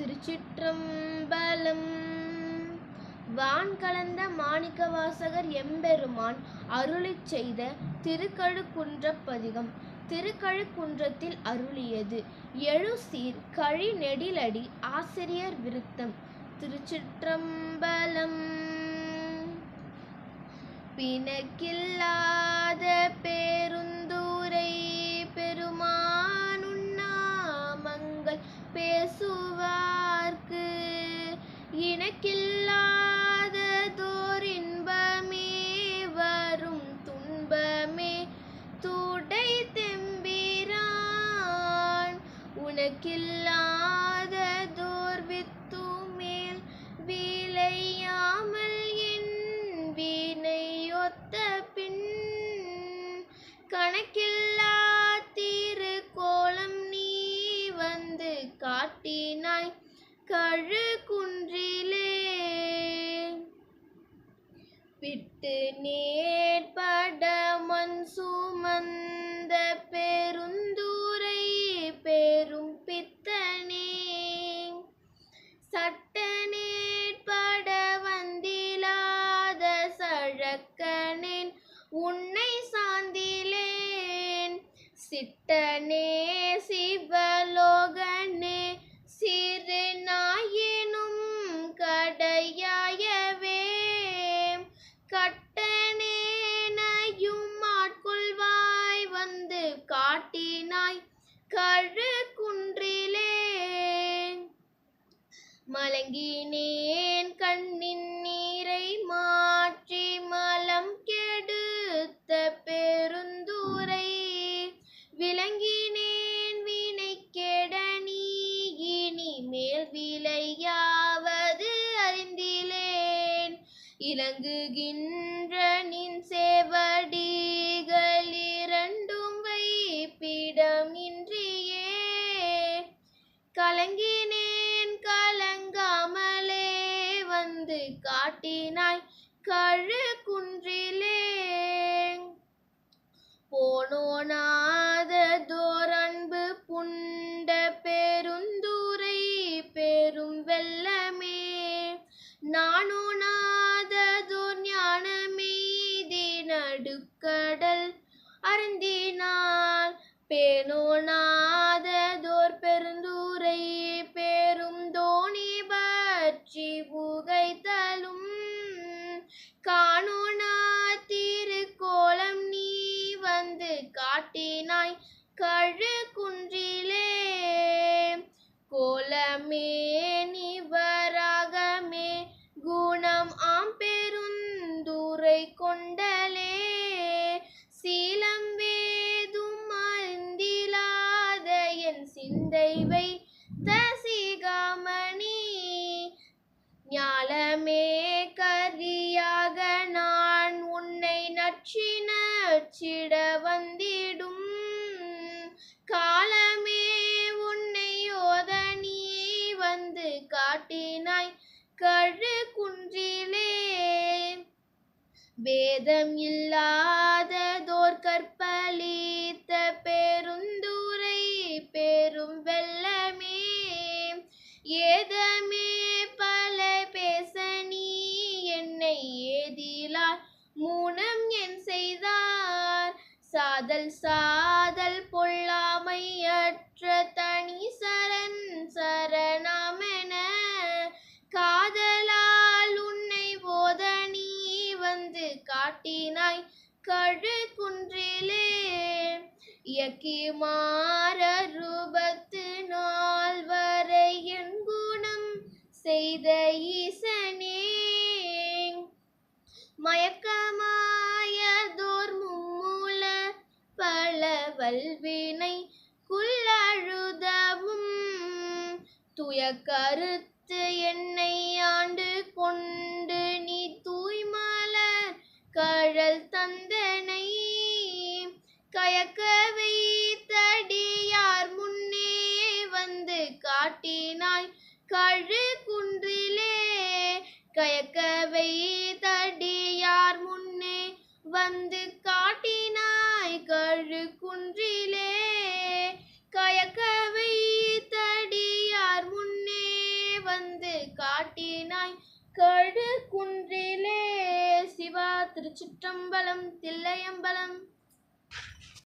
திருச்சிற்றம்பலம். வான் கலந்த மாணிக்கவாசகர் எம்பெருமான் அருளிச் செய்த திருக்கழுக்குன்ற பதிகம். திருக்கழுக்குன்றத்தில் அருளியது எழுசீர் கழி நெடிலடி ஆசிரியர் விருத்தம். திருச்சிற்றம்பலம். பிணக்கில்லாத பே வினையொத்த பின் கணக்கில்லா தீரு கோலம் நீ வந்து காட்டினாய் கழு குன்றிலே. விட்டு நேர் மலங்கினேன் கண்ணின் நீரை மாற்றி மலம் கெடுத்த பெருந்தூரை. விளங்கினேன் வினை கெடனி நீ இனி மேல் விளையாவது அறிந்திலேன். இலங்குகின்ற காட்டினாய் கழு குன்றிலே போனோனாத தோரன்பு புண்ட பெருந்துரை பெரும் வெள்ளமே. நானோனாத தோர் ஞானமீதி நடுக்கடல் அருந்தினாள் பேணோனாததோர் பெருந்தூரை காட்டினாய் கழு குன்றிலே கோலமே நிவராகமே குணம் ஆம் பெருந்துரை கொண்டலே. சீலம் வேதும் அறிந்திலாத என் சிந்தை தசிகாமணி ஞாலமே கரியாக நான் உன்னை நற்றின அச்சிட வந்திடும். காலமே உன்னை ஓத நீ வந்து காட்டினாய். கழு குன்றிலே வேதம் இல்லாததோர் கற்பழித்த பெரும் சாதல் சாதல் பொல்லாமையற்ற தனி சரண் சரணமென காதலால் உன்னை போத நீ வந்து காட்டினாய் கழு குன்றிலே இயக்கி மாற வல்வினை குள்ளழுதவும். துய கருத்து என்னை ஆண்டு கொண்டு நீ தூய்மலர் கழல் தந்தனை. கயக்க வைத்தடியார் முன்னே வந்து காட்டினாய் கழு குன்றிலே. கயக்க வைத்தடியார் முன்னே வந்து கா குன்றிலே கயக்க வைத்தடியார் முன்னே வந்து காட்டினாய். கடு குன்றிலே சிவா திருச்சிற்றம்பலம் தில்லையம்பலம்